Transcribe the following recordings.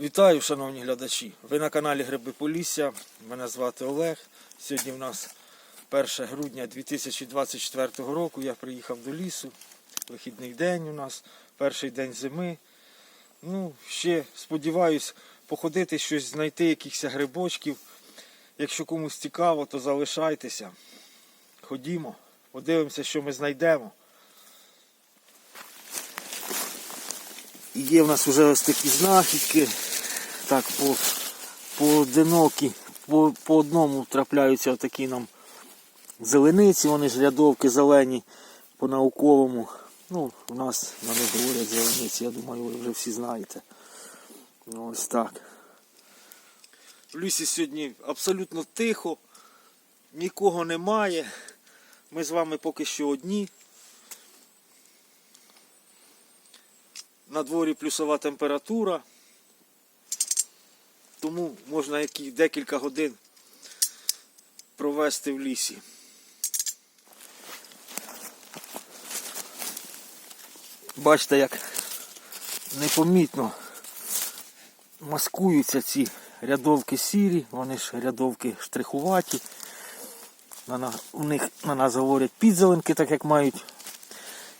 Вітаю, шановні глядачі! Ви на каналі Гриби Полісся. Мене звати Олег. Сьогодні в нас 1 грудня 2024 року. Я приїхав до лісу. Вихідний день у нас, перший день зими. Ну, ще сподіваюсь походити щось, знайти якихось грибочків. Якщо комусь цікаво, то залишайтеся. Ходімо, подивимося, що ми знайдемо. Є в нас вже ось такі знахідки. Так, по, поодинокі, по, по одному трапляються такі нам зелениці, вони ж рядовки зелені по науковому. Ну, у нас на них говорять зелениці, я думаю, ви вже всі знаєте. Ну, Ось так. В лісі сьогодні абсолютно тихо, нікого немає. Ми з вами поки що одні. На дворі плюсова температура, тому можна які декілька годин провести в лісі. Бачите, як непомітно маскуються ці рядовки сірі, вони ж рядовки штрихуваті. У них на нас говорять підзеленки, так як мають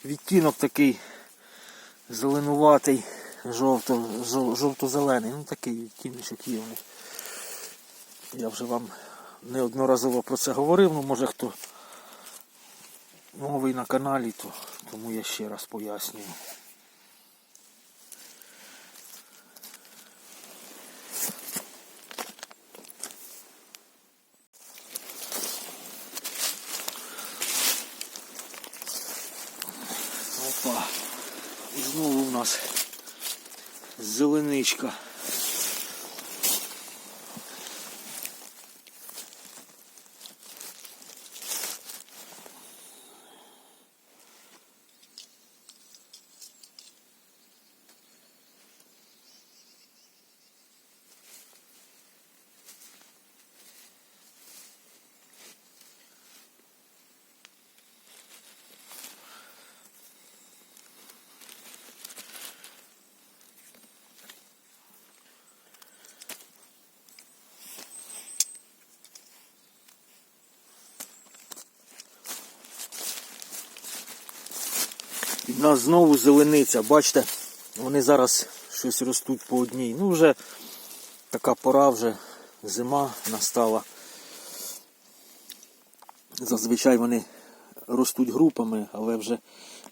відтінок такий зеленуватий, жовто, жов- жовто-зелений. Ну такий тіночок є. Я вже вам неодноразово про це говорив, ну може хто новий на каналі, то тому я ще раз пояснюю. Опа. І знову у нас зеленичка. Нас знову зелениця, бачите, вони зараз щось ростуть по одній. Ну вже така пора вже зима настала. Зазвичай вони ростуть групами, але вже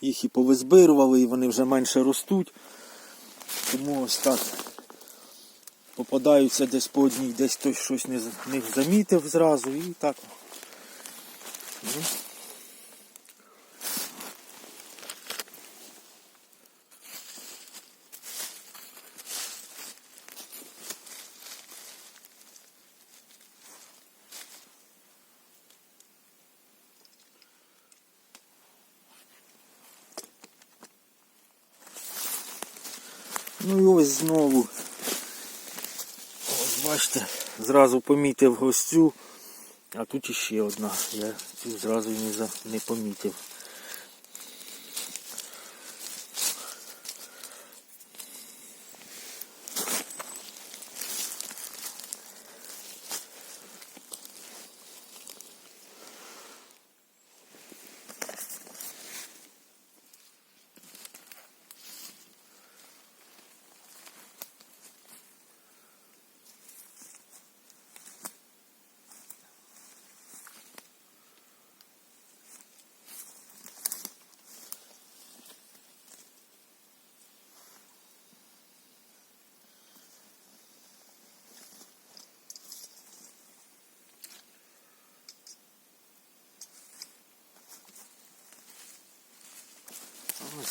їх і повизбирували, і вони вже менше ростуть. Тому ось так попадаються десь по одній, десь хтось щось не, не замітив зразу і так. Ну, і ось знову. Ось бачите, зразу помітив гостю, а тут іще одна. Я цю зразу не помітив.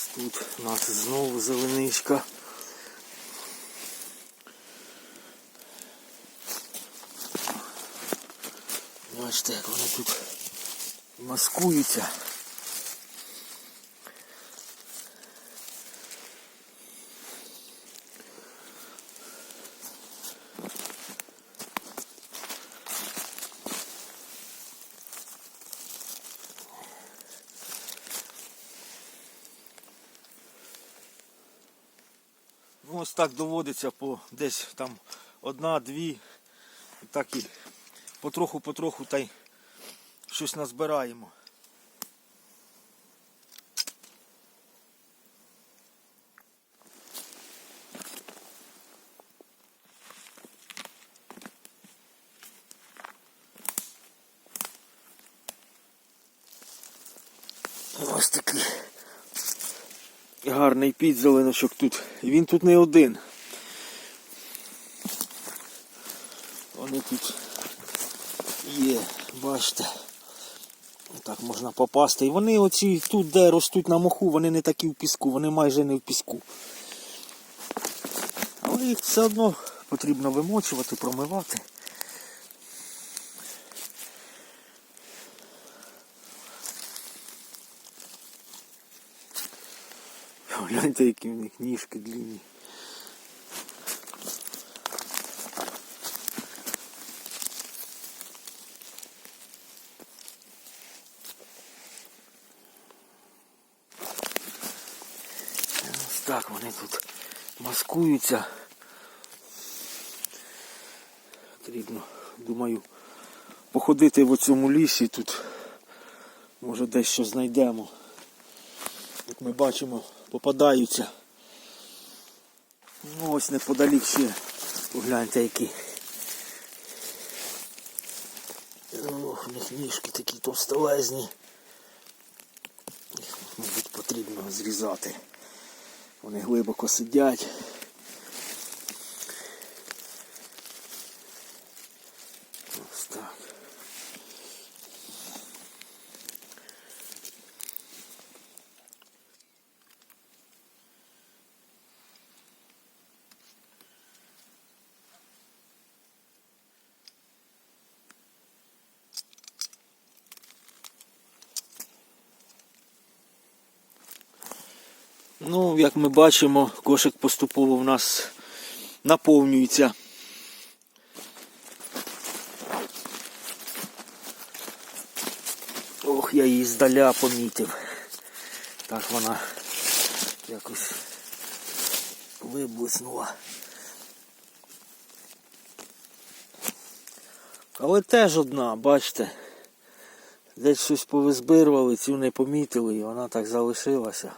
Ось тут у нас знову зеленичка. Бачите, як вони тут маскуються. Ну, ось так доводиться по десь там одна-дві. Так і потроху-потроху та й щось назбираємо. Гарний підзеленочок тут. І він тут не один. Вони тут є, бачите. Так можна попасти. І вони оці тут, де ростуть на моху, вони не такі в піску, вони майже не в піску. Але їх все одно потрібно вимочувати, промивати. Гляньте, які в них ніжки длинні. Ось так вони тут маскуються. Потрібно, думаю, походити в цьому лісі тут. Може дещо знайдемо. Як ми бачимо, попадаються. Ну ось неподалік ще. Погляньте які. Ох, у них ніжки такі товстолезні. Їх, мабуть, потрібно зрізати. Вони глибоко сидять. Ось так. Ну, як ми бачимо, кошик поступово в нас наповнюється. Ох, я її здаля помітив. Так вона якось виблиснула. Але теж одна, бачите. Десь щось повизбирували, цю не помітили і вона так залишилася.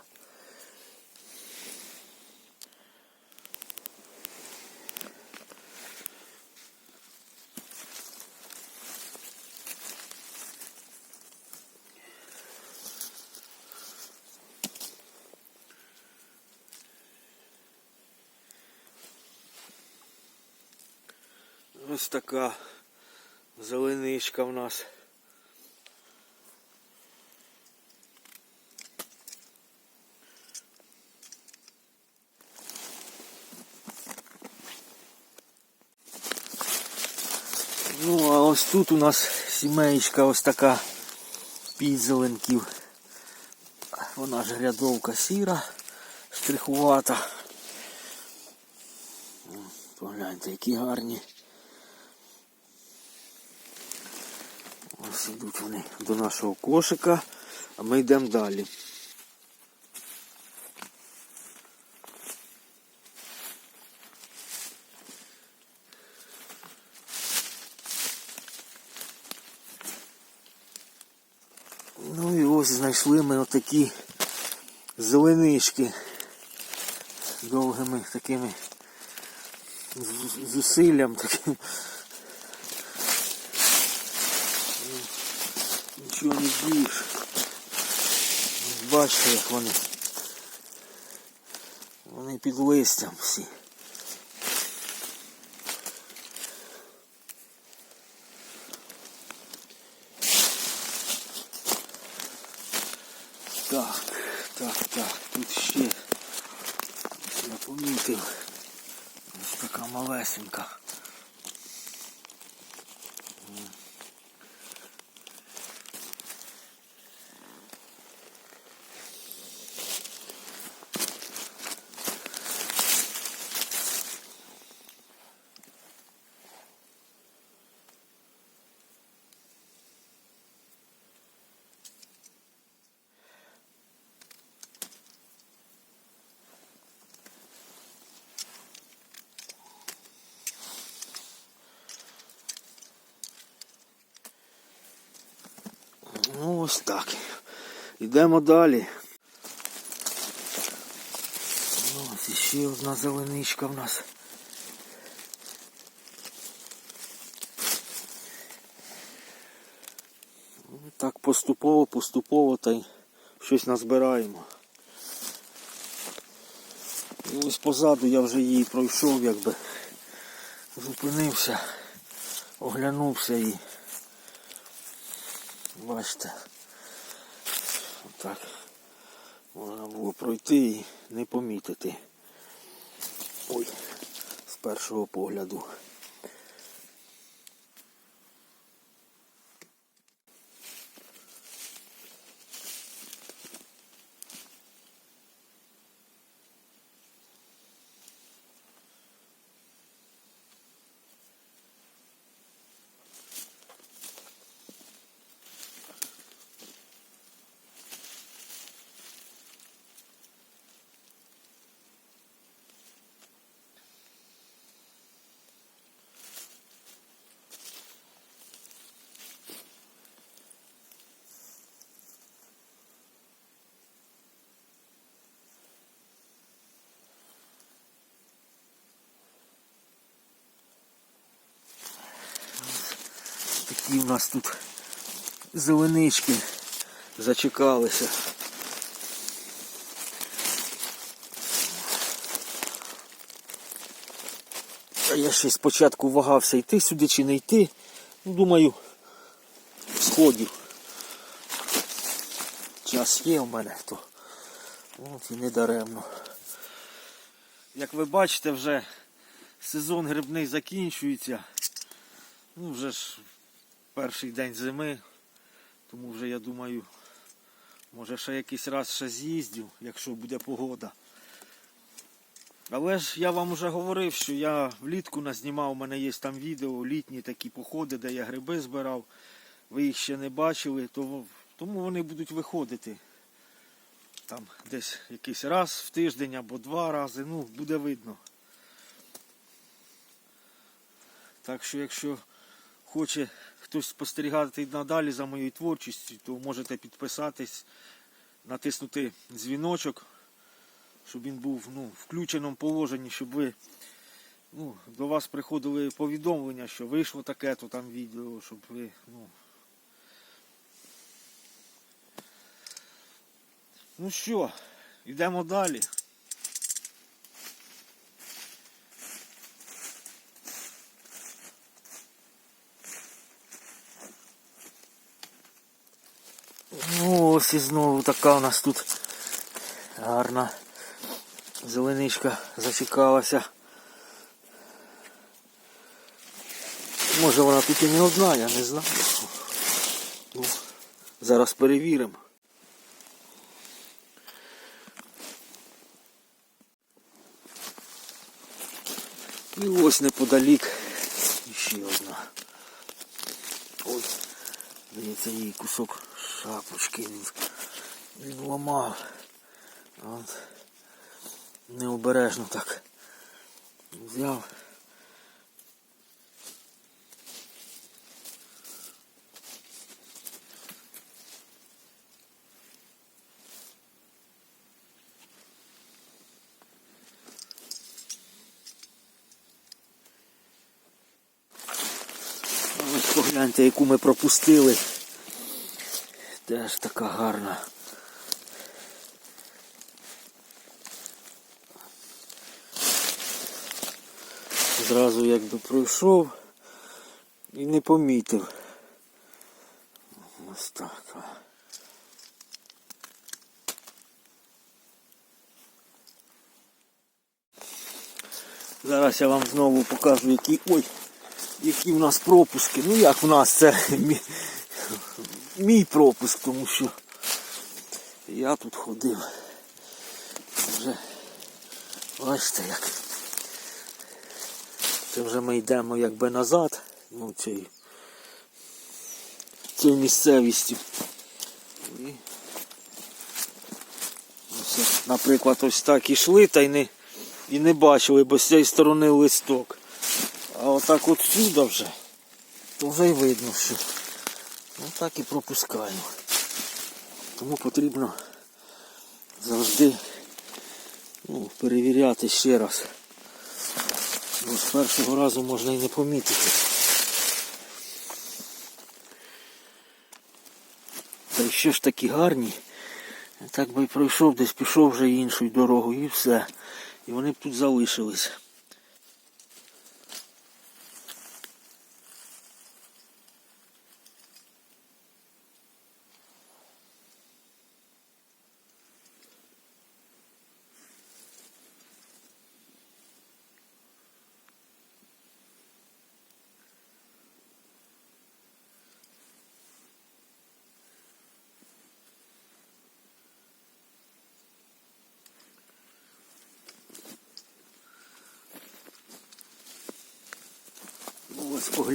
Ось така зеленичка в нас. Ну, а ось тут у нас сімеєчка ось така підзеленків. Вона ж рядовка сіра, штрихувата. Погляньте, які гарні. Ось ідуть вони до нашого кошика, а ми йдемо далі. Ну і ось знайшли ми отакі зеленишки довгими такими зусиллям таким. Нічого не дієш. Бачите, як вони. Вони під листям всі. Так, так, так, тут ще я помітив. Ось така малесенька. Ось так. Йдемо далі. Ну, Ось іще одна зеленичка в нас. Ну, Так поступово, поступово та й щось назбираємо. І ось позаду я вже її пройшов, якби зупинився, оглянувся і бачите, отак можна було пройти і не помітити. Ой, з першого погляду. Такі у нас тут зеленички зачекалися. Я ще спочатку вагався йти сюди чи не йти. Ну, думаю, сходів. Час є в мене, то от і не даремно. Як ви бачите, вже сезон грибний закінчується. Ну, вже ж перший день зими, тому вже я думаю, може ще якийсь раз ще з'їздю, якщо буде погода. Але ж я вам вже говорив, що я влітку назнімав, у мене є там відео, літні такі походи, де я гриби збирав. Ви їх ще не бачили, то, тому вони будуть виходити. Там десь якийсь раз в тиждень або два рази, ну, буде видно. Так що, якщо хоче хтось спостерігати надалі за моєю творчістю, то можете підписатись, натиснути дзвіночок, щоб він був ну, в включеному положенні, щоб ви ну, до вас приходили повідомлення, що вийшло таке, то там відео, щоб ви. Ну, ну що, йдемо далі. Ну, ось і знову така у нас тут гарна зеленичка зачекалася. Може вона тут і не одна, я не знаю. Ну, зараз перевіримо. І ось неподалік ще одна. Ось, здається, їй кусок шапочки він, він ламав. От. Необережно так взяв. Ось погляньте, яку ми пропустили. Теж така гарна. Зразу якби пройшов і не помітив. Ось так. Зараз я вам знову покажу, які. Ой! які в нас пропуски. Ну як в нас це мій, пропуск, тому що я тут ходив. Вже бачите як. Це вже ми йдемо якби назад, ну цією цією місцевістю. І ось, наприклад, ось так ішли та й не, і не бачили, бо з цієї сторони листок. А отак от сюди вже, то вже й видно, що ну так і пропускаємо. Тому потрібно завжди ну, перевіряти ще раз. Бо з першого разу можна і не помітити. Та що ж такі гарні. Так би пройшов, десь пішов вже іншою дорогою і все. І вони б тут залишились.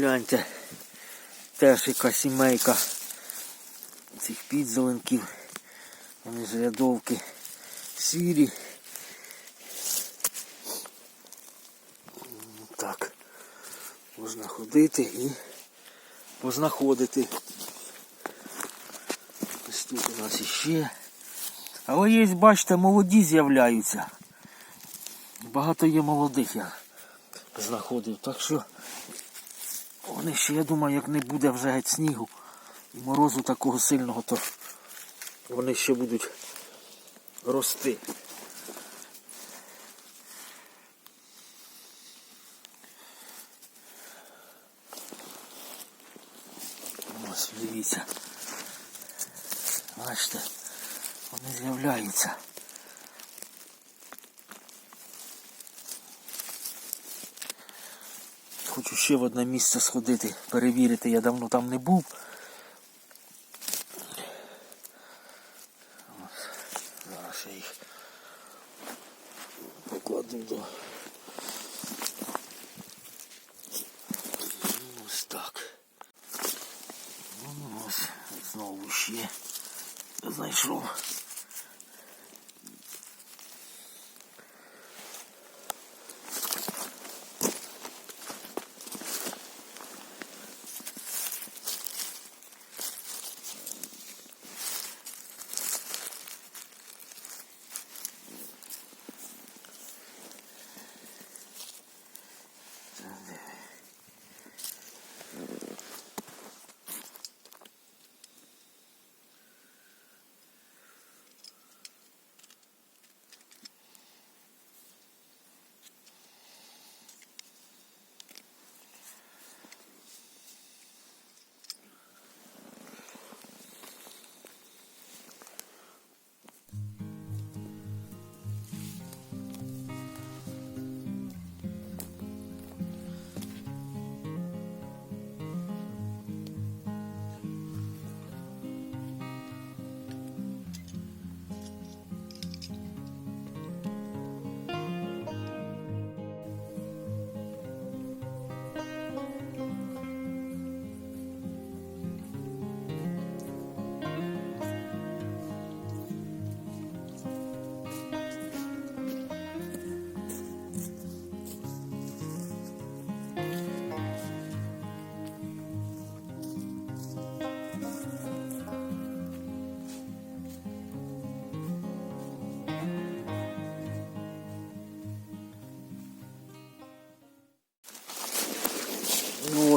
Ось погляньте. Теж яка сімейка цих підзеленків. Вони ж рядовки сірі. Так. Можна ходити і познаходити. Ось тут у нас іще. Але є, бачите, молоді з'являються. Багато є молодих я знаходив. Так що вони ще, я думаю, як не буде вже геть снігу і морозу такого сильного, то вони ще будуть рости. Ось, дивіться. Бачите, вони з'являються. Хочу ще в одне місце сходити, перевірити, я давно там не був.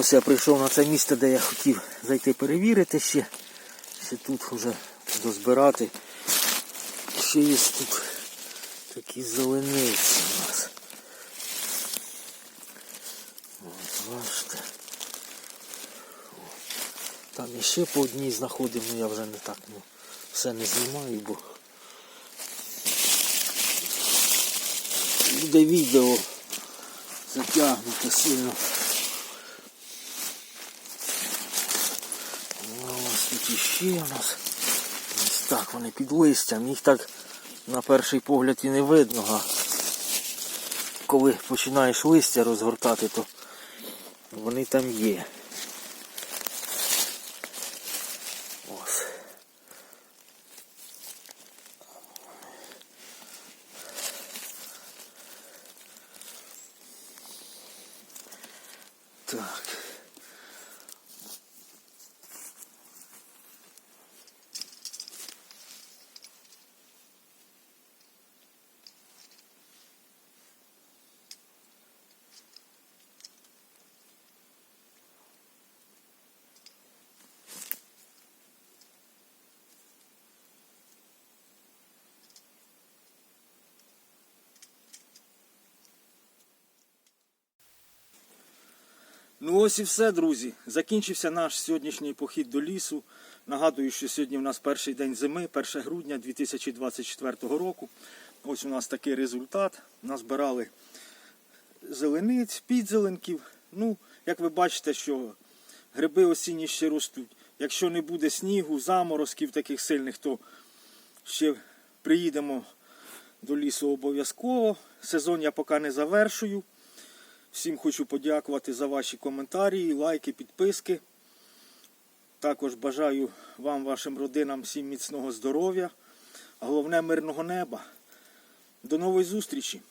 Ось я прийшов на це місце, де я хотів зайти перевірити ще. Ще тут вже дозбирати. Ще є тут такі зелениці у нас. Ось, бачите. Там ще по одній знаходив, ну я вже не так ну, все не знімаю, бо буде відео затягнуте сильно. Ось ще у нас. Ось так вони під листям. Їх так на перший погляд і не видно, а коли починаєш листя розгортати, то вони там є. Ну ось і все, друзі. Закінчився наш сьогоднішній похід до лісу. Нагадую, що сьогодні у нас перший день зими, 1 грудня 2024 року. Ось у нас такий результат. Назбирали зелениць, підзеленків. Ну, як ви бачите, що гриби осінні ще ростуть. Якщо не буде снігу, заморозків таких сильних, то ще приїдемо до лісу обов'язково. Сезон я поки не завершую. Всім хочу подякувати за ваші коментарі, лайки, підписки. Також бажаю вам, вашим родинам, всім міцного здоров'я, головне мирного неба. До нової зустрічі!